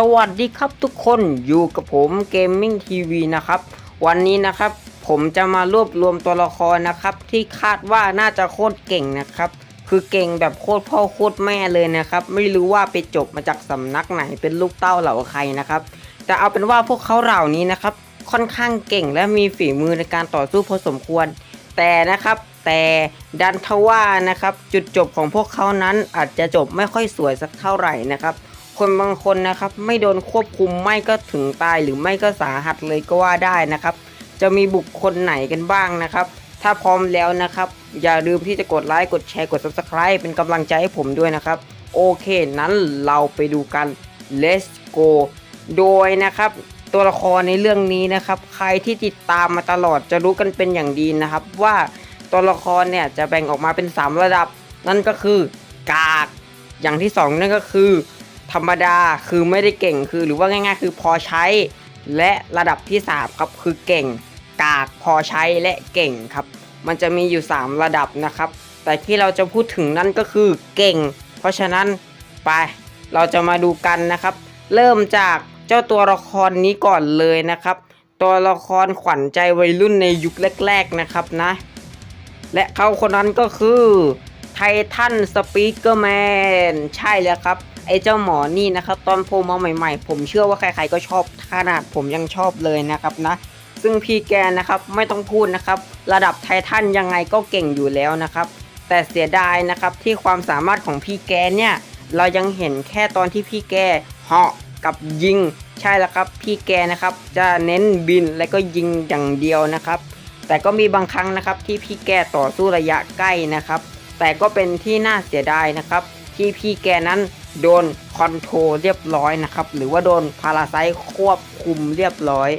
สวัสดีครับทุกคนอยู่กับผมเกมมิ่งทีวีนะครับ วันนี้นะครับ ผมจะมารวบรวมตัวละครนะครับ ที่คาดว่าน่าจะโคตรเก่งนะครับ คือเก่งแบบโคตรพ่อโคตรแม่เลยนะครับ ไม่รู้ว่าไปจบมาจากสำนักไหนเป็นลูกเต้าเหล่าใครนะครับ แต่เอาเป็นว่าพวกเขาเหล่านี้นะครับ ค่อนข้างเก่งและมีฝีมือในการต่อสู้พอสมควร แต่นะครับแต่ดันทว่านะครับ จุดจบของพวกเขานั้นอาจจะจบไม่ค่อยสวยสักเท่าไหร่นะครับ คนบางคนนะครับ ไม่โดนควบคุมไม่ก็ถึงตายหรือไม่ก็สาหัสเลยก็ว่าได้นะครับ จะมีบุคคลไหนกันบ้างนะครับ ถ้าพร้อมแล้วนะครับ อย่าลืมที่จะกดไลค์กดแชร์กด subscribe เป็นกำลังใจให้ผมด้วยนะครับ โอเคนั้นเราไปดูกัน let's go โดยนะครับ ตัวละครในเรื่องนี้นะครับ ใครที่ติดตามมาตลอดจะรู้กันเป็นอย่างดีนะครับ ว่าตัวละครเนี่ยจะแบ่งออกมาเป็น 3 ระดับ นั่นก็คือกากอย่างที่ 2 นั่นก็คือ ธรรมดาคือไม่ได้เก่งคือ หรือว่าง่ายๆ คือพอใช้ และระดับที่ 3 ครับคือเก่ง กากพอใช้และเก่งครับ มันจะมีอยู่ 3 ระดับนะครับ แต่ที่เราจะพูดถึงนั่นก็คือเก่ง เพราะฉะนั้นไปเราจะมาดูกันนะครับ เริ่มจากเจ้าตัวละครนี้ก่อนเลยนะครับ ตัวละครขวัญใจวัยรุ่นในยุคแรก ๆนะครับนะ และเขาคนนั้นก็คือ ไททันสปีกเกอร์แมนใช่แล้วครับ ไอ้เจ้าหมอนี่นะครับตอนโผล่มาใหม่ๆ ผมเชื่อว่าใครๆก็ชอบขนาดผมยังชอบเลยนะครับนะ ซึ่งพี่แกนะครับไม่ต้องพูดนะครับ ระดับไททันยังไงก็เก่งอยู่แล้วนะครับ แต่เสียดายนะครับที่ความสามารถของพี่แกเนี่ย เรายังเห็นแค่ตอนที่พี่แกเหาะกับยิง ใช่แล้วครับพี่แกนะครับจะเน้นบินและก็ยิงอย่างเดียวนะครับ แต่ก็มีบางครั้งนะครับที่พี่แกต่อสู้ระยะใกล้นะครับ แต่ก็เป็นที่น่าเสียดายนะครับ ที่พี่แกนั้นโดนคอนโทรลเรียบร้อยนะครับ หรือว่าโดนพาราไซควบคุมเรียบร้อย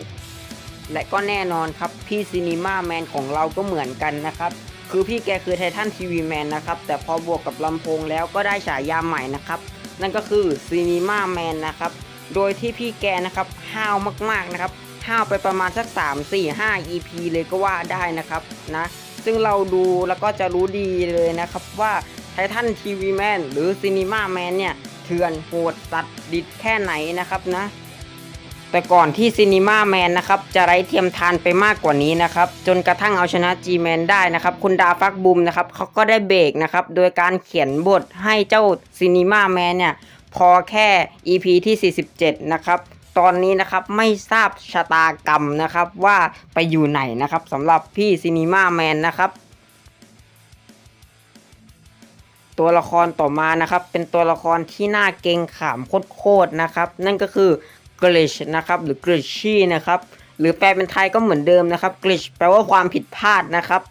และก็แน่นอนครับ พี่ซีนีมาแมนของเราก็เหมือนกันนะครับ คือพี่แกคือไททันทีวีแมนนะครับ แต่พอบวกกับลำโพงแล้วก็ได้ฉายาใหม่นะครับ นั่นก็คือซีนีมาแมนนะครับ โดยที่พี่แกนะครับห้าวมากๆนะครับห้าวไปประมาณสัก 3 4 5 EP เลยก็ว่าได้นะครับนะ ซึ่งเราดูแล้วก็จะรู้ดีเลยนะครับว่าไททันทีวีแมนหรือซีนีมาแมนเนี่ยเถื่อนโหดสัตว์ดิดแค่ไหนนะครับนะ แต่ก่อนที่ซีนีมาแมนนะครับจะไร้เทียมทานไปมากกว่านี้นะครับ จนกระทั่งเอาชนะ G-Man ได้นะครับ คุณดาฟักบุมนะครับเขาก็ได้เบรกนะครับ โดยการเขียนบทให้เจ้าซีนีมาแมนเนี่ยพอแค่ EP ที่ 47 นะครับ ตอนนี้นะครับไม่ทราบชะตากรรมนะครับว่าไปอยู่ไหนนะครับสำหรับพี่ซีนีมาแมนนะครับตัวละครต่อมานะครับ เป็นตัวละครที่น่าเกงขามโคตรนะครับ นั่นก็คือกริชนะครับหรือกริชชี่นะครับหรือแปลเป็นไทยก็เหมือนเดิมนะครับกริชแปลว่าความผิดพลาดนะครับ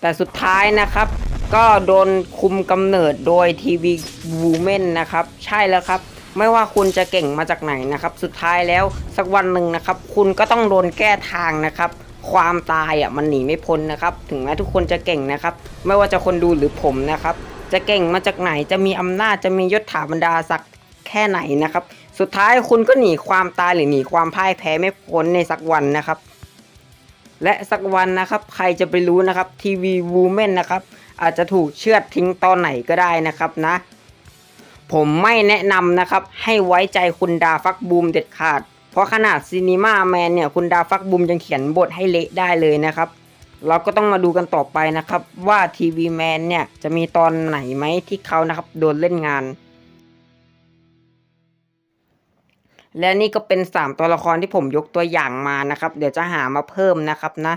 แต่สุดท้ายนะครับ ก็โดนคุมกำเนิดโดยทีวีวูแมนนะครับ ใช่แล้วครับ ไม่ว่าคุณจะเก่งมาจากไหนนะครับ สุดท้ายแล้วสักวันหนึ่งนะครับ คุณก็ต้องโดนแก้ทางนะครับ ความตายอะมันหนีไม่พ้นนะครับ ถึงแม้ทุกคนจะเก่งนะครับ ไม่ว่าจะคนดูหรือผมนะครับ จะเก่งมาจากไหนจะมีอำนาจจะมียศถาบรรดาศักดิ์แค่ไหนนะครับ สุดท้ายคุณก็หนีความตายหรือหนีความพ่ายแพ้ไม่พ้นในสักวันนะครับ และสักวันนะครับ ใครจะไปรู้นะครับทีวีวูแมนนะครับอาจจะถูกเชือดทิ้งตอนไหนก็ได้นะครับนะ ผมไม่แนะนำนะครับ ให้ไว้ใจคุณดาฟักบูมเด็ดขาด เพราะขนาดซีนีมาแมนเนี่ยคุณดาฟักบูมยังเขียนบทให้เละได้เลยนะครับ เราก็ต้องมาดูกันต่อไปนะครับ ว่าทีวีแมนเนี่ยจะมีตอนไหนไหมที่เขานะครับโดนเล่นงาน และนี่ก็เป็น 3 ตัวละครที่ผมยกตัวอย่างมานะครับ เดี๋ยวจะหามาเพิ่มนะครับนะ